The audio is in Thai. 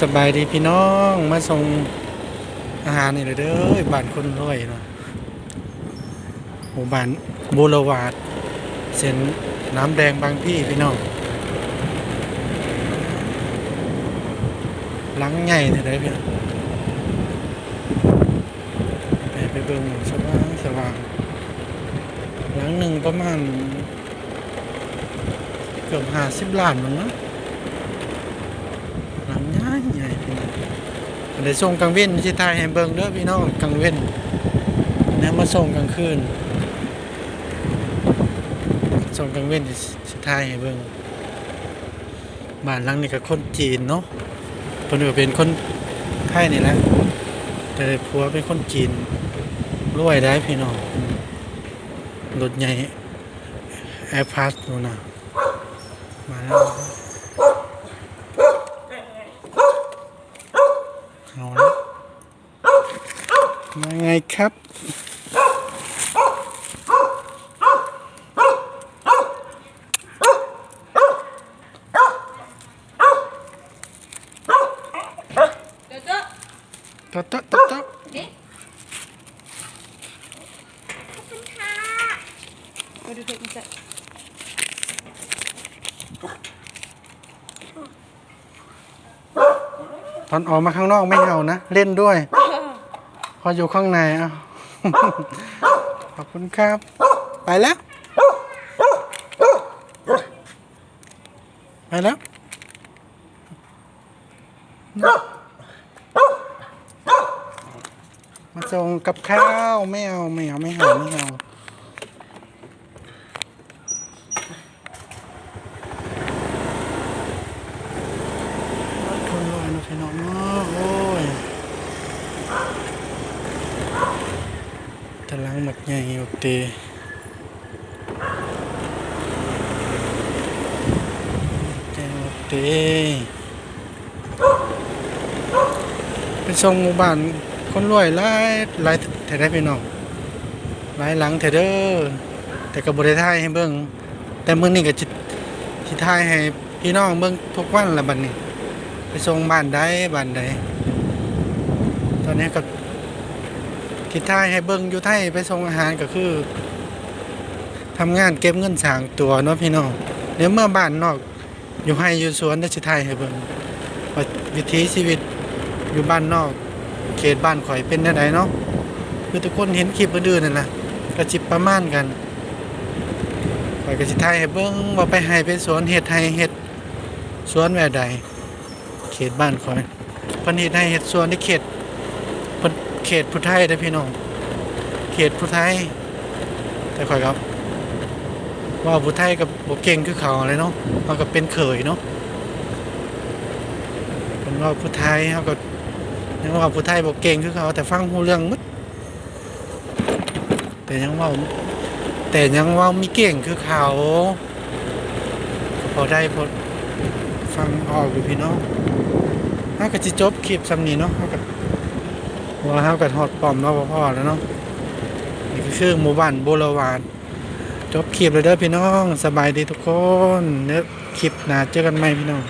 สบายดีพี่น้องมาส่งอาหารนี่เลยเด้อบ้านคนรวยเนาะหมู่บ้านบูรวาดเส้นน้ำแดงบางพี่พี่น้องหลังใหญ่เท่าไดพี่น้องไปไปเบิ่งสว่างสว่างหลังหนึ่งประมาณเกือบห้าสิบล้านมั้งเนาะ หลังใหญ่ใหญ่พี่น้อง เดี๋ยวส่งกลางเว้นที่ทายให้เบิ่งเด้อพี่น้องกลางเว้นแล้วมาส่งกลางคืนส่งกลางเว้นที่ทายให้เบิ่งบ้านหลังนี้ก็คนจีนเนาะเพิ่นก็เป็นคนไทยนี่แหละแต่ผัวเป็นคนจีนรวยได้พี่น้องรถใหญ่แอร์พาสนู่นน่ะมาแล้ว เอาละมาไงครับเดี๋ยวเจ้าต๊ะต๊ะต๊ะต๊ะเอ๊ะขอบคุณค่ะไปดูเด็กมันจะ ตอนออกมาข้างนอกไม่เอานะ เล่นด้วย พออยู่ข้างในอะขอบคุณครับ ไปแล้ว ไปแล้วมาส่งกับข้าวไม่เอาไม่เอาไม่เอาไม่เอาคนรวยนะพี่น้องเนาะโอ้ย ตะลังหมักใหญ่โอเคแกงโอเคไปส่งหมู่บ้านคนรวยหลายหลายแถได้พี่น้องหลายหลังแถเด้อแต่ก็บ่ได้ถ่ายให้เบิ่งแต่เมื้อนี้ก็สิสิถ่ายให้พี่น้องเบิ่งทุกวันละบัดนี้ ไปส่งบ้านใดบ้านใดตอนนี้ก็ คิดท่ายให้เบิ่งอยู่ไทยไปส่งอาหารก็คือทำงานเก็บเงินสางตัวเนาะพี่น้องเดี๋ยวเมื่อบ้านนอก อยู่ให้อยู่สวนได้สิถ่ายให้เบิ่งว่าวิถีชีวิตอยู่บ้านนอก เขตบ้านข่อยเป็นแนวใดเนาะคือทุกคนเห็นคลิปอื่นๆนั่นแหละก็จิบประมาณกันข่อยก็สิถ่ายให้เบิ่งว่าไปให้ไปสวนเฮ็ดให้เฮ็ดสวนแบบใด เขตบ้านคอยพิ่นเฮ็ดให้เฮ็ดสวนในเขต เขตพุทธไทยเด้พี่น้อง เขตพุทธไทยแต่ข่อยครับ ว่าพุทธไทยกับบ่เก่งคือเขาเลยเนาะเฮาก็เป็นเขยเนาะเพิ่นว่าพุทธไทยเฮาก็ยังว่าพุทธไทยบ่เก่งคือเขาแต่ฟังฮู้เรื่องหมดแต่ยังว่าแต่ยังว่ามีเก่งคือเขาพอได้พอฟังออกอยู่พี่น้องถ้าก็จะจบคลิปสำนี้เนาะเฮาก็ ว่าห้าก็ฮอดปอมรอบพ่อแล้วเนาะนี่ก็คือหมู่บ้านโบราวานจบคลิปเลยเด้อพี่น้อง สบายดีทุกคนเนื้อคลิปหนาเจอกันใหม่พี่น้อง